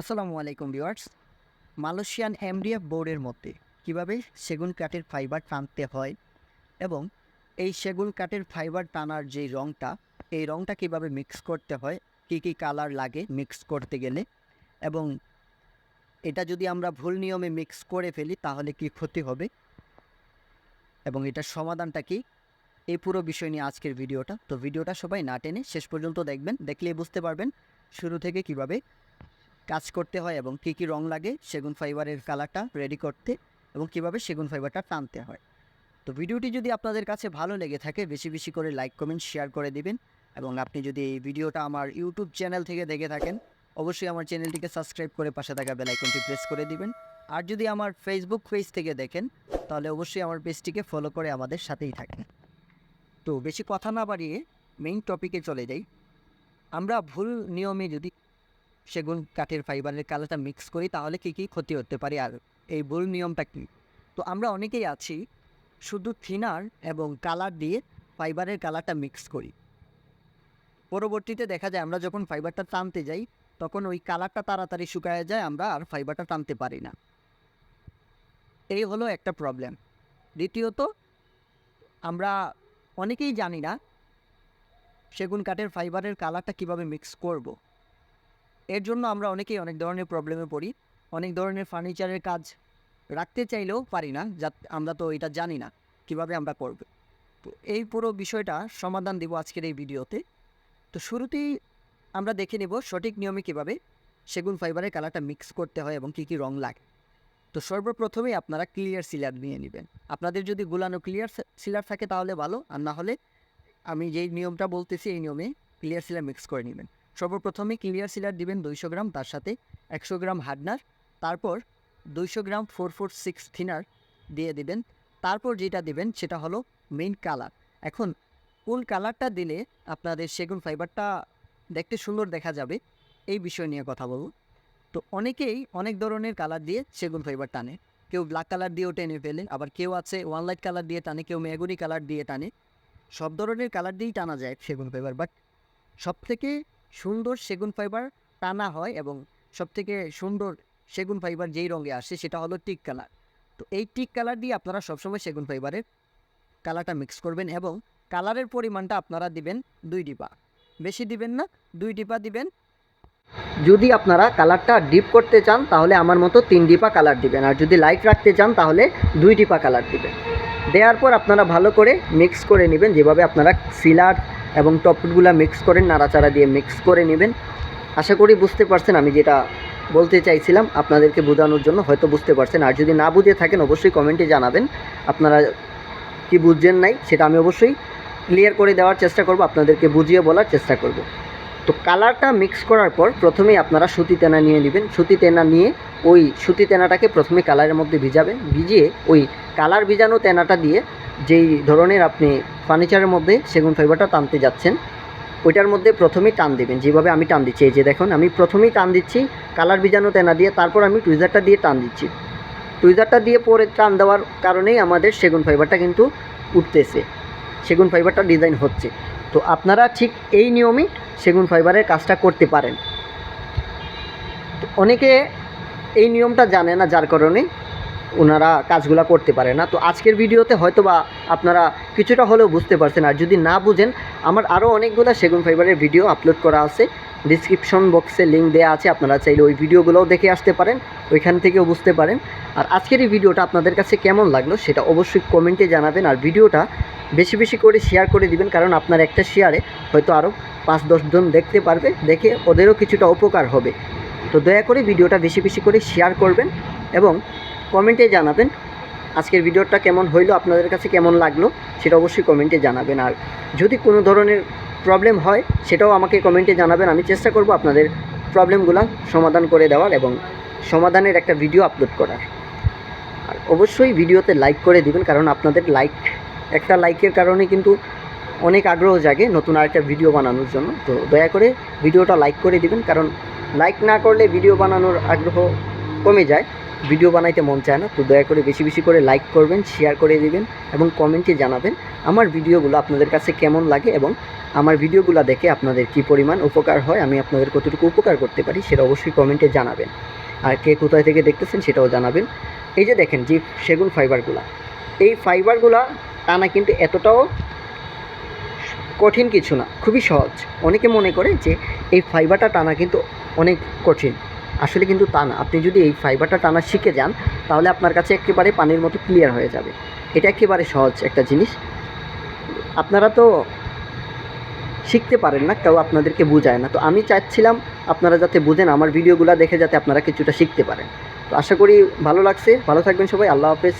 আসসালামু আলাইকুম viewers. Malaysian MDF বোর্ডের মধ্যে কীভাবে সেগুন কাঠের ফাইবার টানতে হয় এবং এই সেগুন কাঠের ফাইবার টানার যে রঙটা এই রঙটা কীভাবে মিক্স করতে হয়, কী কী কালার লাগে মিক্স করতে গেলে এবং এটা যদি আমরা ভুল নিয়মে মিক্স করে ফেলি তাহলে কি ক্ষতি হবে এবং এটার সমাধানটা কি? এই পুরো বিষয় নিয়ে আজকের ভিডিওটা। তো ভিডিওটা সবাই না টেনে শেষ পর্যন্ত দেখবেন, দেখলেই বুঝতে পারবেন শুরু থেকে কীভাবে কাজ করতে হয় এবং কী কী রং লাগে, সেগুন ফাইবারের কালারটা রেডি করতে এবং কীভাবে সেগুন ফাইবারটা টানতে হয়। তো ভিডিওটি যদি আপনাদের কাছে ভালো লেগে থাকে, বেশি বেশি করে লাইক কমেন্ট শেয়ার করে দিবেন এবং আপনি যদি এই ভিডিওটা আমার ইউটিউব চ্যানেল থেকে দেখে থাকেন, অবশ্যই আমার চ্যানেলটিকে সাবস্ক্রাইব করে পাশে থাকা বেল আইকনটি প্রেস করে দিবেন। আর যদি আমার ফেসবুক পেজ থেকে দেখেন, তাহলে অবশ্যই আমার পেজটিকে ফলো করে আমাদের সাথেই থাকেন। তো বেশি কথা না বাড়িয়ে মেইন টপিকে চলে যাই। আমরা ভুল নিয়মে যদি সেগুন, কাঠের ফাইবারের কালারটা মিক্স করি, তাহলে কী কী ক্ষতি হতে পারে? আর এই ভুল নিয়মটা কী? তো আমরা অনেকেই আছি, শুধু থিনার এবং কালার দিয়ে ফাইবারের কালারটা মিক্স করি। পরবর্তীতে দেখা যায়, আমরা যখন ফাইবারটা টানতে যাই, তখন ওই কালারটা তাড়াতাড়ি শুকায় যায়, আমরা আর ফাইবারটা টানতে পারি না। এই হলো একটা প্রবলেম দ্বিতীয়ত, আমরা অনেকেই জানি না সেগুন, কাঠের ফাইবারের কালারটা কীভাবে মিক্স করব। এর জন্য আমরা অনেকেই অনেক ধরনের প্রবলেমে পড়ি। অনেক ধরনের ফার্নিচারের কাজ রাখতে চাইলেও পারি না, যা আমরা তো এটা জানি না কীভাবে আমরা করব। তো এই পুরো বিষয়টা সমাধান দেব আজকের এই ভিডিওতে। তো শুরুতেই আমরা দেখে নেব সঠিক নিয়মে কীভাবে সেগুন ফাইবারের কালারটা মিক্স করতে হয় এবং কী কী রং লাগে। তো সর্বপ্রথমেই আপনারা ক্লিয়ার সিলার নিয়ে নেবেন। আপনাদের যদি গুলানো ক্লিয়ার সিলার থাকে তাহলে ভালো, আর না হলে আমি যেই নিয়মটা বলতেছি এই নিয়মে ক্লিয়ার সিলার মিক্স করে নেবেন। সর্বপ্রথমে ক্লিয়ার সিলার দিবেন দুইশো গ্রাম, তার সাথে একশো গ্রাম হার্ডনার, তারপর দুইশো gram four four six thinner দিয়ে দিবেন। তারপর যেটা দিবেন সেটা হলো মেইন কালার এখন কোন কালারটা দিলে আপনাদের সেগুন ফাইবারটা দেখতে সুন্দর দেখা যাবে, এই বিষয় নিয়ে কথা বলব। তো অনেকেই অনেক ধরনের কালার দিয়ে সেগুন ফাইবার টানে। কেউ ব্ল্যাক কালার দিয়েও টেনে ফেলে, আবার কেউ আছে ওয়ান লাইট কালার দিয়ে টানে, কেউ মেগুনি কালার দিয়ে টানে। সব ধরনের কালার দিয়েই টানা যায় সেগুন ফাইবার বাট সবথেকে সুন্দর সেগুন ফাইবার টানা হয় এবং সবথেকে সুন্দর সেগুন ফাইবার যেই রঙে আসে সেটা হলো টিক কালার তো এই টিক কালার দিয়ে আপনারা সবসময় সেগুন ফাইবারের কালারটা মিক্স করবেন এবং কালারের পরিমাণটা আপনারা দিবেন দুই ডিপা। বেশি দিবেন না, দুই ডিপা দিবেন। যদি আপনারা কালারটা ডিপ করতে চান তাহলে আমার মতো তিন ডিপা কালার দিবেন। আর যদি লাইট রাখতে চান তাহলে দুই ডিপা কালার দিবেন। দেওয়ার পর আপনারা ভালো করে মিক্স করে নেবেন। যেভাবে আপনারা সিলার এবং টপগুলো মিক্স করেন, নাড়াচাড়া দিয়ে মিক্স করে নেবেন। আশা করি বুঝতে পারছেন আমি যেটা বলতে চাইছিলাম, আপনাদেরকে বোঝানোর জন্য। হয়তো বুঝতে পারছেন, আর যদি না বুঝে থাকেন অবশ্যই কমেন্টে জানাবেন। আপনারা কি বুঝছেন নাই সেটা আমি অবশ্যই ক্লিয়ার করে দেওয়ার চেষ্টা করব, আপনাদেরকে বুঝিয়ে বলার চেষ্টা করব। তো কালারটা মিক্স করার পর প্রথমেই আপনারা সুতি তেনা নিয়ে নেবেন। সুতি তেনা নিয়ে ওই সুতি তেনাটাকে প্রথমে কালারের মধ্যে ভিজাবেন। ভিজিয়ে ওই কালার ভিজানো তেনাটা দিয়ে যেই ধরনের আপনি ফার্নিচারের মধ্যে সেগুন ফাইবারটা টানতে যাচ্ছেন, ওইটার মধ্যে প্রথমেই টান দেবেন, যেভাবে আমি টান দিচ্ছি, এই যে দেখুন, আমি প্রথমেই টান দিচ্ছি, কালার ভিজানো তেনা দিয়ে তারপর আমি টুইজারটা দিয়ে টান দিচ্ছি। টুইজারটা দিয়ে পরে টান দেওয়ার কারণেই আমাদের সেগুন ফাইবারটা কিন্তু উঠতেছে, সেগুন ফাইবারটা ডিজাইন হচ্ছে। তো আপনারা ঠিক এই নিয়মেই সেগুন ফাইবারের কাজটা করতে পারেন। অনেকে এই নিয়মটা জানে না, যার কারণে ওনারা কাজগুলো করতে পারে না। তো আজকের ভিডিওতে হয়তো বা আপনারা কিছুটা হলেও বুঝতে পারছেন, আর যদি না বুঝেন, আমার আরও অনেকগুলো সেগুন ফাইবারের ভিডিও আপলোড করা আছে। ডিসক্রিপশন বক্সে লিঙ্ক দেওয়া আছে, আপনারা চাইলে ওই ভিডিওগুলোও দেখে আসতে পারেন, ওইখান থেকেও বুঝতে পারেন। আর আজকের এই ভিডিওটা আপনাদের কাছে কেমন লাগল সেটা অবশ্যই কমেন্টে জানাবেন, আর ভিডিওটা বেশি বেশি করে শেয়ার করে দিবেন, কারণ আপনার একটা শেয়ারে হয়তো আরও পাঁচ দশজন দেখতে পারবে, দেখে ওদেরও কিছুটা উপকার হবে। তো দয়া করে ভিডিওটা বেশি বেশি করে শেয়ার করবেন, এবং কমেন্টে জানাবেন আজকের ভিডিওটা কেমন হইল, আপনাদের কাছে কেমন লাগল সেটা অবশ্যই কমেন্টে জানাবেন। আর যদি কোনো ধরনের প্রবলেম হয় সেটাও আমাকে কমেন্টে জানাবেন, আমি চেষ্টা করব আপনাদের প্রবলেমগুলো সমাধান করে দেওয়ার এবং সমাধানের একটা ভিডিও আপলোড করার। আর অবশ্যই ভিডিওতে লাইক করে দিবেন, কারণ আপনাদের লাইক একটা লাইকের কারণে কিন্তু অনেক আগ্রহ জাগে নতুন আরেকটা ভিডিও বানানোর জন্য। তো দয়া করে ভিডিওটা লাইক করে দিবেন, কারণ লাইক না করলে ভিডিও বানানোর আগ্রহ কমে যায়। ভিডিও বানাইতে মন চায় না, তো দয়া করে বেশি বেশি করে লাইক করবেন শেয়ার করে দেবেন এবং কমেন্টে জানাবেন আমার ভিডিওগুলো আপনাদের কাছে কেমন লাগে এবং আমার ভিডিওগুলো দেখে আপনাদের কি পরিমাণ উপকার হয়, আমি আপনাদের কতটুকু উপকার করতে পারি সেটা অবশ্যই কমেন্টে জানাবেন। আর কে কোথায় থেকে দেখতেছেন সেটাও জানাবেন। এই যে দেখেন যে সেগুন ফাইবারগুলা এই ফাইবারগুলা টানা কিন্তু এতটাও কঠিন কিছু না, খুবই সহজ। অনেকে মনে করে যে এই ফাইবারটা টানা কিন্তু অনেক কঠিন। আসলে কিন্তু তা না। আপনি যদি এই ফাইবারটা টানা শিখে যান, তাহলে আপনার কাছে একেবারে পানির মতো ক্লিয়ার হয়ে যাবে। এটা একেবারে সহজ একটা জিনিস। আপনারা তো শিখতে পারেন না, কেউ আপনাদেরকে বোঝায় না। তো আমি চাচ্ছিলাম আপনারা যাতে বুঝেন, আমার ভিডিওগুলো দেখে যাতে আপনারা কিছুটা শিখতে পারেন। তো আশা করি ভালো লাগছে। ভালো থাকবেন সবাই। আল্লাহ হাফেজ।